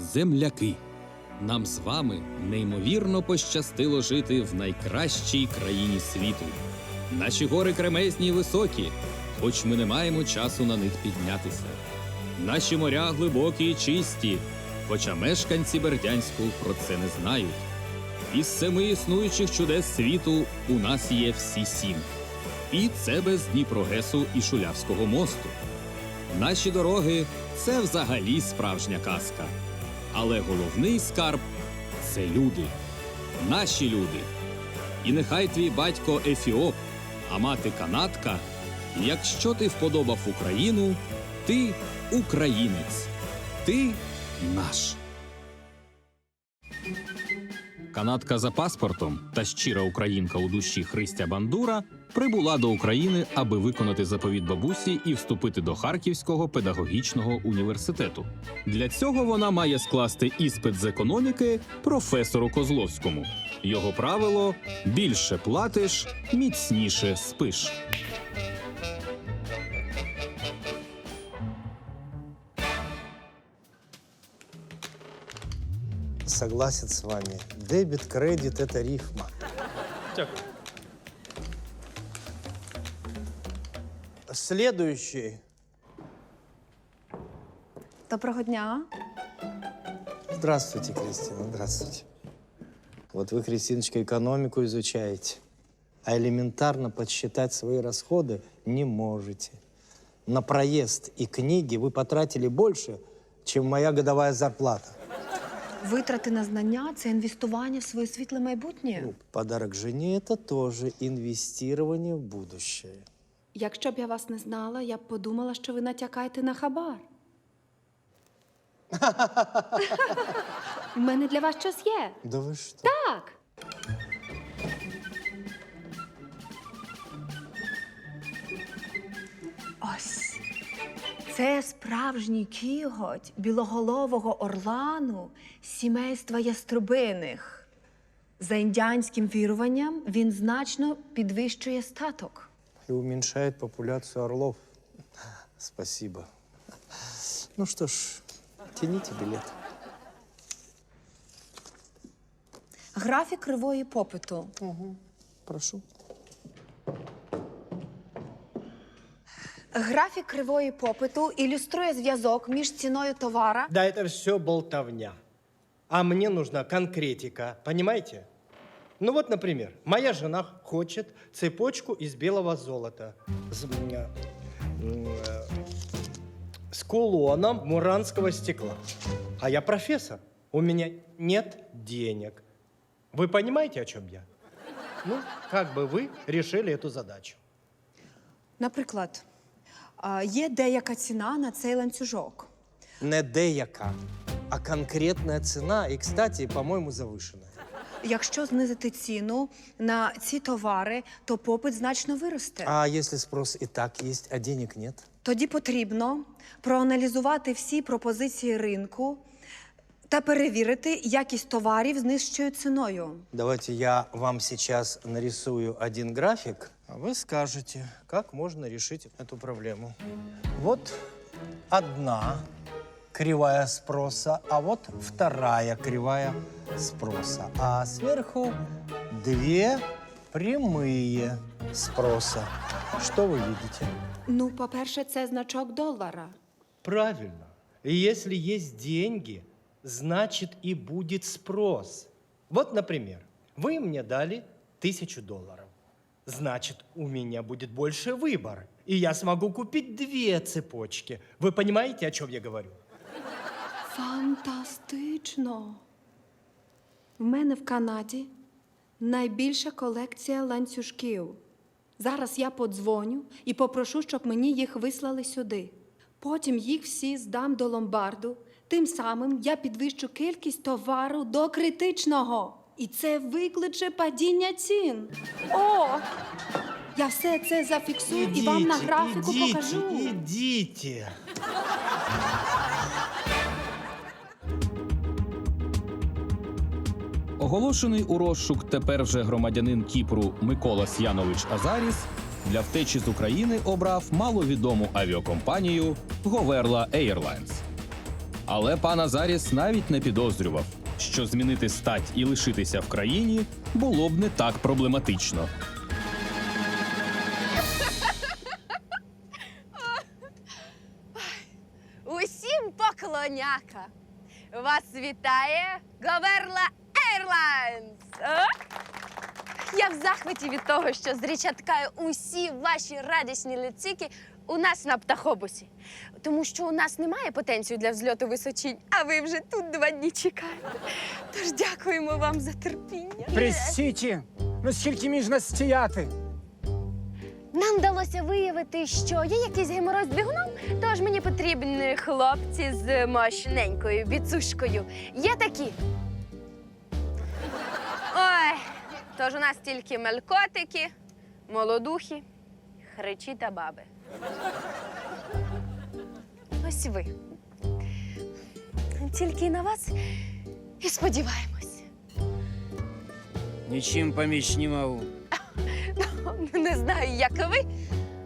земляки. Нам з вами неймовірно пощастило жити в найкращій країні світу. Наші гори кремезні й високі, хоч ми не маємо часу на них піднятися. Наші моря глибокі й чисті, хоча мешканці Бердянську про це не знають. Із семи існуючих чудес світу у нас є всі сім. І це без Дніпрогесу і Шулявського мосту. Наші дороги це взагалі справжня казка. Але головний скарб це люди, наші люди. І нехай твій батько Ефіоп, а мати канадка, якщо ти вподобав Україну, ти українець, ти наш. Канадка за паспортом та щира українка у душі Христя Бандура прибула до України, аби виконати заповіт бабусі і вступити до Харківського педагогічного університету. Для цього вона має скласти іспит з економіки професору Козловському. Його правило більше платиш, міцніше спиш. Согласен с вами. Дебет, кредит – это рифма. Дякую. Следующий. Доброго дня. Здравствуйте, Кристина, здравствуйте. Вот вы, Кристиночка, экономику изучаете, а элементарно подсчитать свои расходы не можете. На проезд и книги вы потратили больше, чем моя годовая зарплата. Витрати на знання це інвестування в своє світле майбутнє. Ну, подарок жені це теж інвестування в будущее. Якщо б я вас не знала, я б подумала, що ви натякаєте на хабар. У мене для вас щось є. Да ви що? Так. Це справжній кіготь білоголового орлану сімейства яструбиних. За індіанським віруванням він значно підвищує статок. И уменьшает популяцию орлов. Спасибо. Ну что ж, тяните билет. Графік кривої попиту. Прошу. Графік кривої попиту ілюструє зв'язок між ціною товара. Да, это все болтовня. А мне нужна конкретика, понимаете? Ну вот, например, моя жена хочет цепочку из белого золота с, м, э, м, э, с кулоном муранского стекла. А я профессор, у меня нет денег. Вы понимаете, о чем я? Ну, как бы вы решили эту задачу? Наприклад, а, є деяка ціна на цей ланцюжок. Не деяка, а конкретная цена. И, кстати, по-моему, завышенная. Якщо знизити ціну на ці товари, то попит значно виросте. А если спрос и так есть, а денег нет? Тоді потрібно проаналізувати всі пропозиції ринку та перевірити якість товарів з нижчою ціною. Давайте я вам сейчас нарисую один график, а вы скажете, как можно решить эту проблему. Вот одна кривая спроса, а вот вторая кривая спроса. А сверху две прямые спроса. Что вы видите? Ну, по-перше, це значок долара. Правильно. И если есть деньги, значит и будет спрос. Вот, например, вы мне дали тысячу долларов. Значит, у меня будет больше выбор. И я смогу купить две цепочки. Вы понимаете, о чем я говорю? Фантастично. В мене в Канаді найбільша колекція ланцюжків. Зараз я подзвоню і попрошу, щоб мені їх вислали сюди. Потім їх всі здам до ломбарду. Тим самим я підвищу кількість товару до критичного. І це викличе падіння цін. О! Я все це зафіксую і вам на графіку идите, покажу. идите. Оголошений у розшук тепер вже громадянин Кіпру Микола Сянович Азаріс для втечі з України обрав маловідому авіакомпанію Говерла Airlines. Але пан Азаріс навіть не підозрював, що змінити стать і лишитися в країні було б не так проблематично. Усім поклоняка! Вас вітає Говерла! А? Я в захваті від того, що зрічаткаю усі ваші радісні лецики у нас на птахобусі. Тому що у нас немає потенцію для взльоту височинь, а ви вже тут два дні чекаєте. Тож дякуємо вам за терпіння. Простите, ну скільки можна стояти? Нам вдалося виявити, що є якийсь геморой з двигуном, тож мені потрібні хлопці з мощненькою біцушкою. Є такі. Ой, тож у нас тільки мелькотики, молодухи, хричі та баби. Ось ви. Тільки на вас і сподіваємось. Нічим поміч не можу. Не знаю, як ви,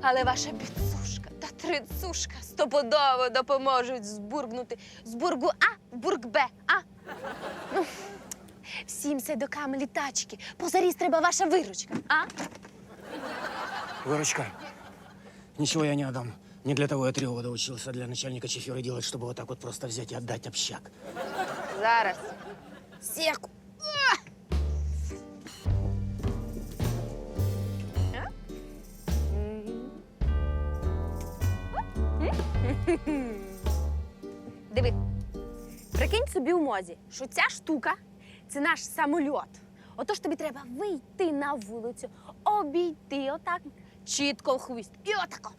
але ваша біцушка та трицушка стопудово допоможуть збургнути з бургу А в бург Б, а? Ну, всім седокам літачки. Позаріз треба ваша виручка, а? Выручка. Ничего я не отдам. Не для того я три года учился для начальника чефиры делать, чтобы вот так вот просто взять и отдать общак. Зараз. Секу. Диви, прикинь собі у мозі, що ця штука це наш самольот. Отож тобі треба вийти на вулицю, обійти отак, чітко в хвіст. І отако.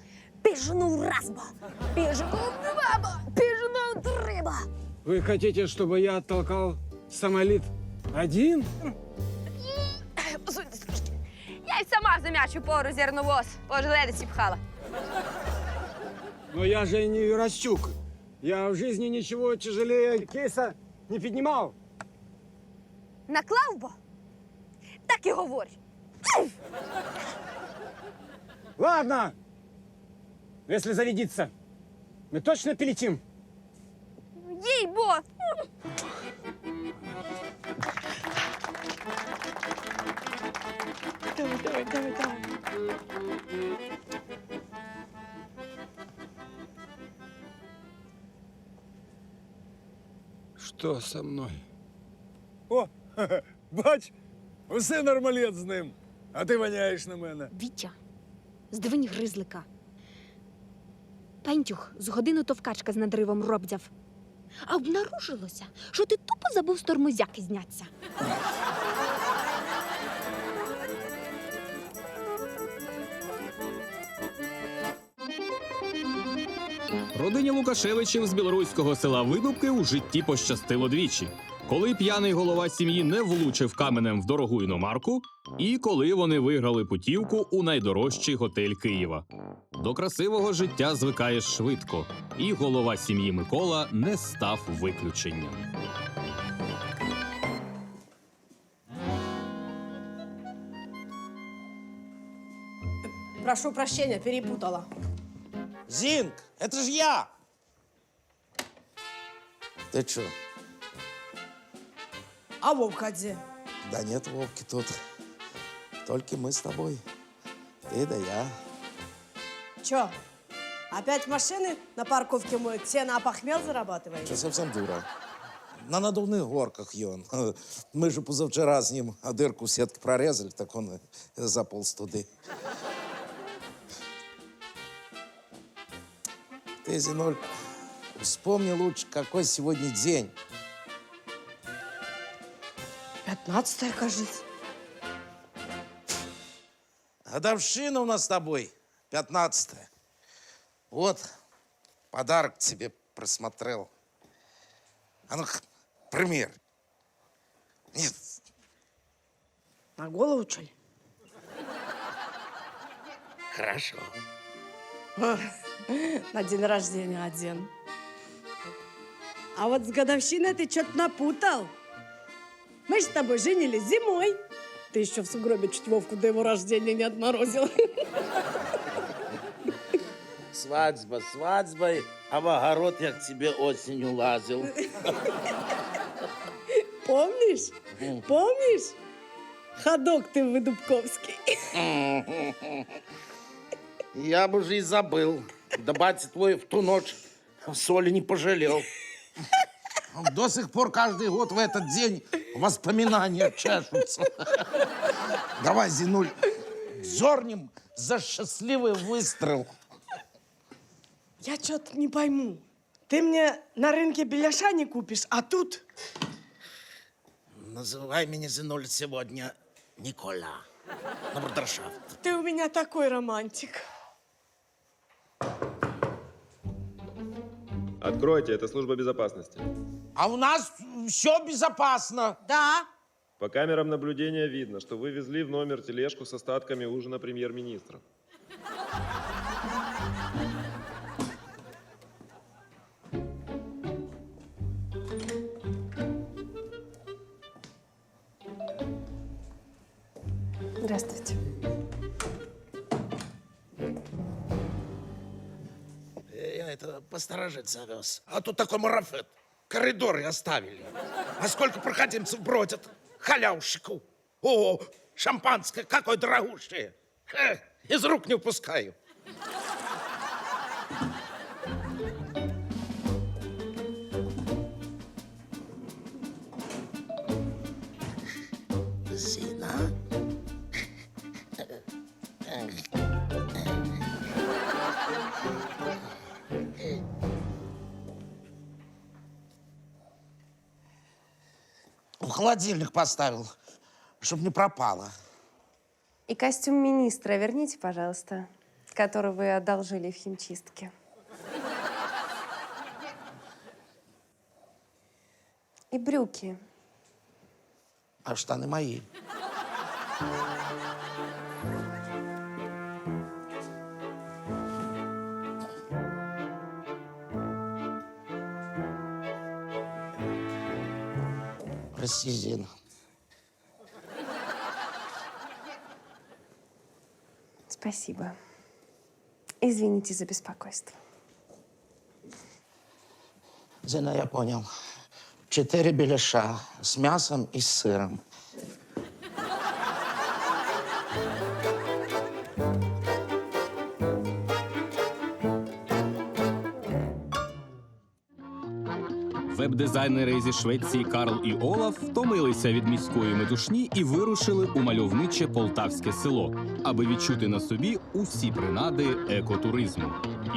Піжнув раз бо, піжнув два бо, піжнув три бо. Вы хотите, чтобы я оттолкал самолет один? Трошки. Я й сама в зам'ячу пору зерновоз по желедиці пхала. Но я же не Юращук. Я в жизни ничего тяжелее кейса не поднимал. Наклав бо? Так і говорь. Ладно. Если зарядиться, мы точно полетим. Їй бо. Давай, давай, давай, давай. Что со мной? О, бач, усе нормалет з ним. А ти воняєш на мене. Вітя, Здивинь гризлика. Пентюх з годину товкачка з надривом робдяв. А обнаружилося, що ти тупо забув з тормозяки зняться. Родині Лукашевичів з білоруського села Видубки у житті пощастило двічі Коли п'яний голова сім'ї не влучив каменем в дорогу іномарку, і коли вони виграли путівку у найдорожчий готель Києва. До красивого життя звикаєш швидко, і голова сім'ї Микола не став виключенням. Прошу прощения, перепутала. Зинк, это же я! Ты чё? А Вовка где? Да нет Вовки тут. Только мы с тобой. Ты да я. Чё? Опять машины на парковке моют, все на похмел зарабатываешь? Что совсем дура? На надувных горках ён. Мы же позавчера с ним дырку в сетке прорезали, так он заполз туды. Ты, Зиноль, вспомни лучше, какой сегодня день. Пятнадцатая, кажется. Годовщина у нас с тобой, 15 Вот, подарок тебе присмотрел. А ну, пример. Нет, На голову, что ли? хорошо. На день рождения один. А вот с годовщиной ты что-то напутал. Мы же с тобой женились зимой. Ты еще в сугробе чуть Вовку до его рождения не отморозил. свадьба свадьбой, а в огород я к тебе осенью лазил. Помнишь? Помнишь? Ходок ты Выдубковский. Я бы уже и забыл. Да батя твой в ту ночь соли не пожалел. До сих пор каждый год в этот день воспоминания чешутся. Давай, Зинуль, дернем за счастливый выстрел. Я что-то не пойму. Ты мне на рынке беляша не купишь, а тут... Называй меня, Зинуль, сегодня Никола. На брудершафт. Ты у меня такой романтик. Откройте, это служба безопасности. А у нас все безопасно. Да. По камерам наблюдения видно, что вы везли в номер тележку с остатками ужина премьер-министра. Здравствуйте. Я это посторожиться овез. А тут такой марафет. Коридоры оставили. А сколько проходимцев бродят? Халявщиков. О, шампанское какое дорогущее. Из рук не упускаю. Холодильник поставил, чтобы не пропало. И костюм министра верните, пожалуйста, который вы одолжили в химчистке. И брюки. А штаны мои. Прости, Спасибо. Извините за беспокойство. Зина, я понял. Четыре беляша с мясом и с сыром. Веб-дизайнери зі Швеції Карл і Олаф втомилися від міської метушні і вирушили у мальовниче полтавське село, аби відчути на собі усі принади екотуризму.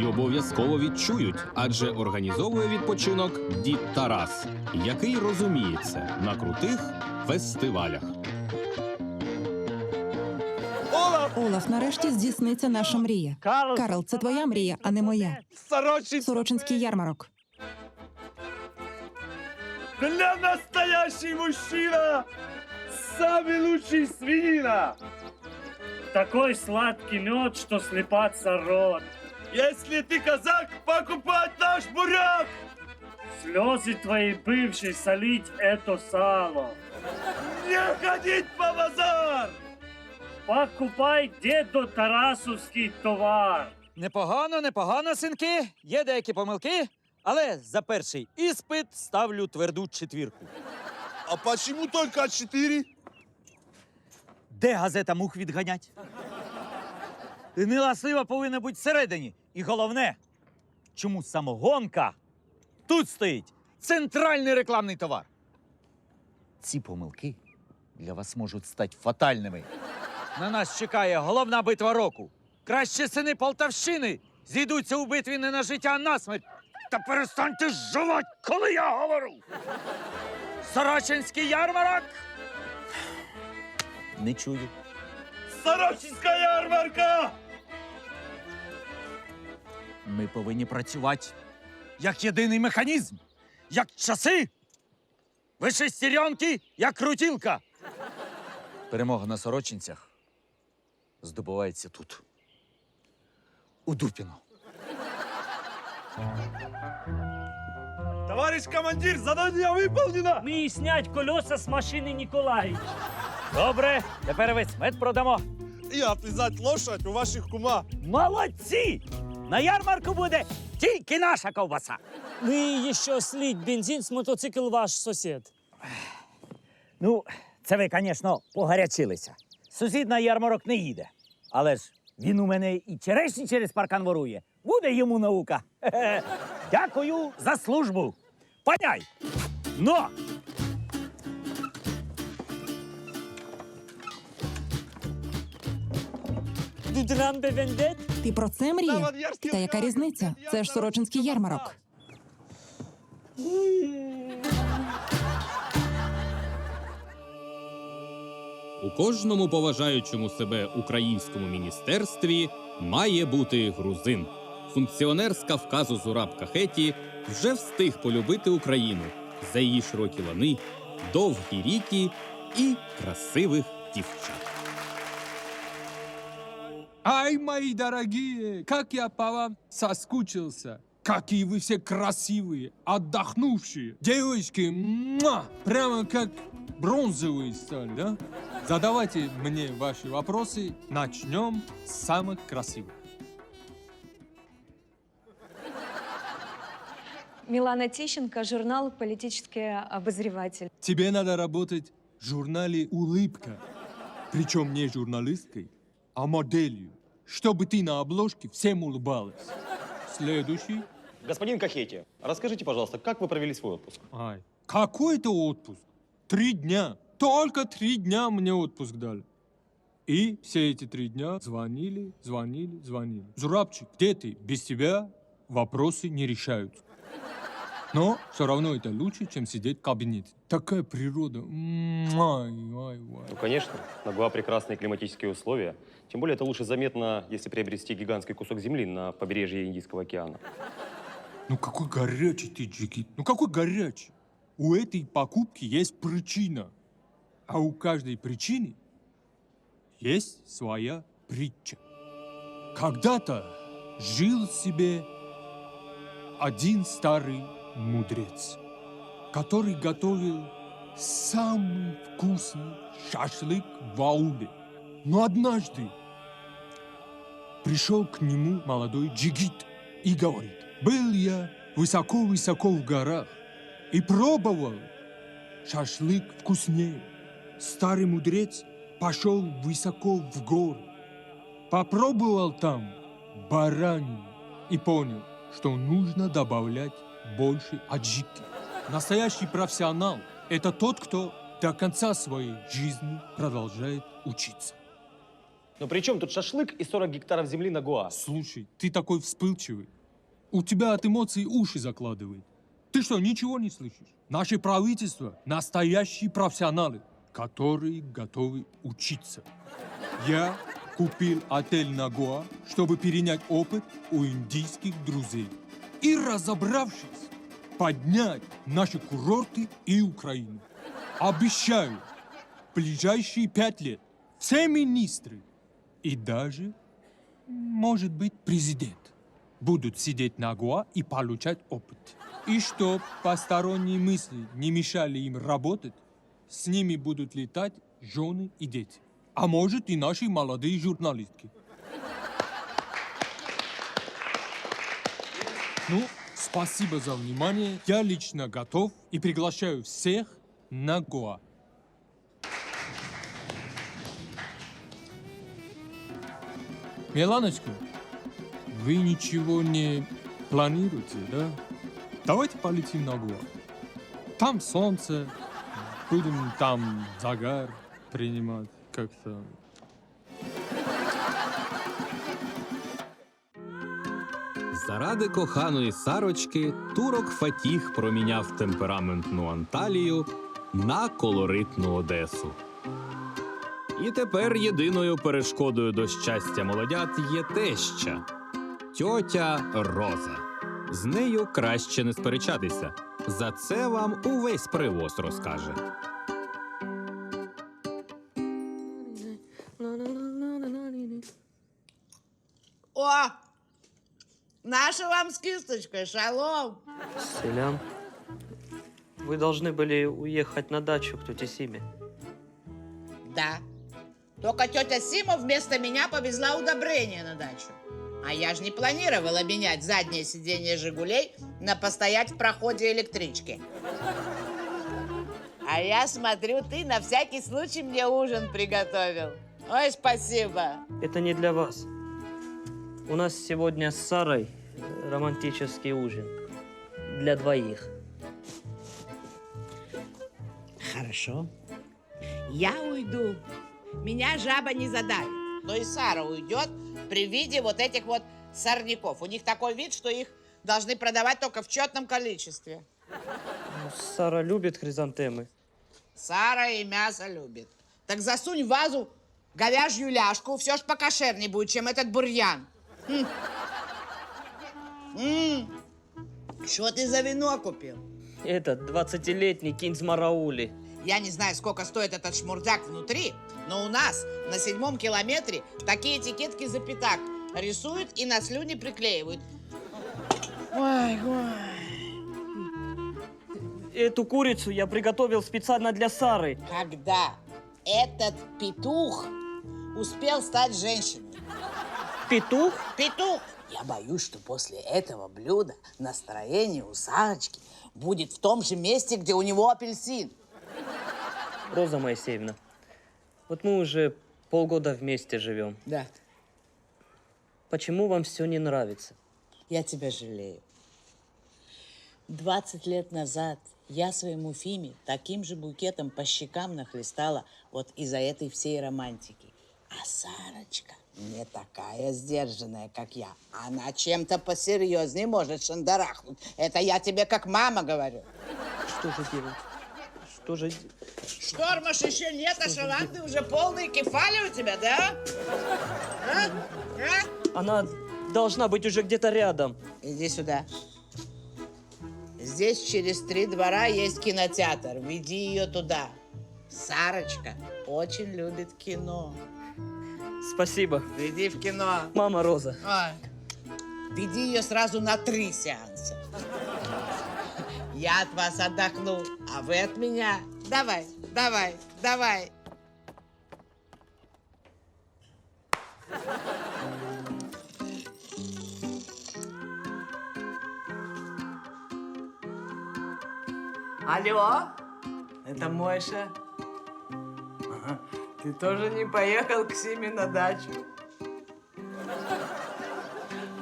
І обов'язково відчують, адже організовує відпочинок дід Тарас, який розуміється на крутих фестивалях. Олаф, нарешті здійсниться наша мрія. Карл, це твоя мрія, а не моя. Сорочинський ярмарок. Для настоящий мужчина! Самый лучший свинина! Такой сладкий мед, что слепаться рот. Если ты казак, покупать наш буряк! Слезы твои бывшие солить это сало. Не ходить по базар! Покупай дедо Тарасовский товар. Непогано, непогано, синки. Є деякі помилки, але за перший іспит ставлю тверду четвірку. А почему только четыре? Де газета мух відганять? Гнила слива повинна бути всередині. І головне, чому самогонка тут стоїть центральний рекламний товар. Ці помилки для вас можуть стати фатальними. На нас чекає головна битва року. Краще сини Полтавщини зійдуться у битві не на життя, а на смерть. Та перестаньте жувати, коли я говорю. Сорочинський ярмарок. Не чую. Сорочинская ярмарка! Ми повинні працювати як єдиний механізм, як часи. Ви шестеренки, як крутілка. Перемога на сорочинцях здобувається тут. У Дупіно. Товарищ командир, задание выполнено! Ми снять колеса з машини Ніколаїч. Добре, тепер весь мед продамо. И отвязать лошадь у ваших кума. Молодці! На ярмарку буде тільки наша ковбаса. Вы еще слить бензин с мотоцикл ваш сосед. Ну, це ви, звісно, погарячилися. Сусід на ярмарок не їде. Але ж він у мене і черешні через паркан ворує. Буде йому наука. Дякую за службу. Паняй! Но! Ти про це мріяв? Та яка різниця? Це ж Сорочинський ярмарок. У кожному поважаючому себе українському міністерстві має бути грузин. Функціонер з Кавказу Зураб Кахеті вже встиг полюбити Україну за її широкі лани, довгі ріки і красивих дівчат. Ай, мои дорогие, как я по вам соскучился. Какие вы все красивые, отдохнувшие. Девочки, муа, прямо как бронзовые стали, да? Задавайте мне ваши вопросы. Начнем с самых красивых. Милана Тищенко, журнал «Политический обозреватель». Тебе надо работать в журнале «Улыбка». Причем не журналисткой, а моделью. Чтобы ты на обложке всем улыбалась. Следующий. Господин Кахети, расскажите, пожалуйста, как вы провели свой отпуск? Ай, какой это отпуск? Три дня. Только три дня мне отпуск дали. И все эти три дня звонили, звонили, звонили. Зурабчик, где ты? Без тебя вопросы не решаются. Но все равно это лучше, чем сидеть в кабинете. Такая природа. Ну, конечно, на Гоа прекрасные климатические условия. Тем более это лучше заметно, если приобрести гигантский кусок земли на побережье Индийского океана. Ну какой горячий ты, Джигит. Ну какой горячий. У этой покупки есть причина. А у каждой причины есть своя притча. Когда-то жил себе один старый мудрец, который готовил самый вкусный шашлык в ауле. Но однажды пришел к нему молодой джигит и говорит, был я высоко-высоко в горах и пробовал шашлык вкуснее. Старый мудрец пошел высоко в горы, попробовал там баранину и понял, что нужно добавлять больше аджики. Настоящий профессионал – это тот, кто до конца своей жизни продолжает учиться. Но при чем тут шашлык и 40 гектаров земли на Гоа? Слушай, ты такой вспыльчивый. У тебя от эмоций уши закладывает. Ты что, ничего не слышишь? Наше правительство – настоящие профессионалы, которые готовы учиться. Я купил отель на Гоа, чтобы перенять опыт у индийских друзей. И разобравшись, поднять наши курорты и Украину. Обещаю, в ближайшие пять лет все министры и даже, может быть, президент будут сидеть на Гоа и получать опыт. И чтоб посторонние мысли не мешали им работать, с ними будут летать жены и дети. А может и наши молодые журналистки. Ну, спасибо за внимание. Я лично готов и приглашаю всех на Гоа. Миланочка, вы ничего не планируете, да? Давайте полетим на Гоа. Там солнце, будем там загар принимать как-то. Заради коханої Сарочки турок Фатіх проміняв темпераментну Анталію на колоритну Одесу. І тепер єдиною перешкодою до щастя молодят є теща тьотя Роза. З нею краще не сперечатися. За це вам увесь привоз розкаже. Наша вам с кисточкой, шалом! Селян, вы должны были уехать на дачу к тете Симе. Да. Только тетя Сима вместо меня повезла удобрения на дачу. А я же не планировала менять заднее сиденье «Жигулей» на постоять в проходе электрички. А я смотрю, ты на всякий случай мне ужин приготовил. Ой, спасибо. Это не для вас. У нас сегодня с Сарой э, романтический ужин. Для двоих. Хорошо. Я уйду. Меня жаба не задавит. Но и Сара уйдет при виде вот этих вот сорняков. У них такой вид, что их должны продавать только в четном количестве. Ну, Сара любит хризантемы. Сара и мясо любит. Так засунь в вазу говяжью ляжку, все ж покошернее будет, чем этот бурьян. М. М. Что ты за вино купил? Этот 20-летний киндзмараули. Я не знаю, сколько стоит этот шмурдяк внутри, но у нас на седьмом километре такие этикетки за пятак рисуют и на слюни приклеивают. Ой, ой. Эту курицу я приготовил специально для Сары. Когда этот петух успел стать женщиной? Петух? Петух! Я боюсь, что после этого блюда настроение у Сарочки будет в том же месте, где у него апельсин. Роза Моисеевна, вот мы уже полгода вместе живем. Да. Почему вам все не нравится? Я тебя жалею. 20 лет назад я своему Фиме таким же букетом по щекам нахлестала вот из-за этой всей романтики. А Сарочка не такая сдержанная, как я. Она чем-то посерьезнее может шандарахнуть. Это я тебе как мама говорю. Что же делать? Что же... Штормаш еще нет, а шаланды уже полные кефали у тебя, да? А? А? Она должна быть уже где-то рядом. Иди сюда. Здесь через три двора есть кинотеатр. Веди ее туда. Сарочка очень любит кино. Спасибо. Веди в кино. Мама Роза. Ой. Веди ее сразу на три сеанса. Я от вас отдохну, а вы от меня. Давай, давай, давай. Алло, это Мойша. Ага. Ты тоже не поехал к Симе на дачу?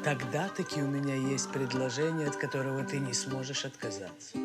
Тогда таки у меня есть предложение, от которого ты не сможешь отказаться.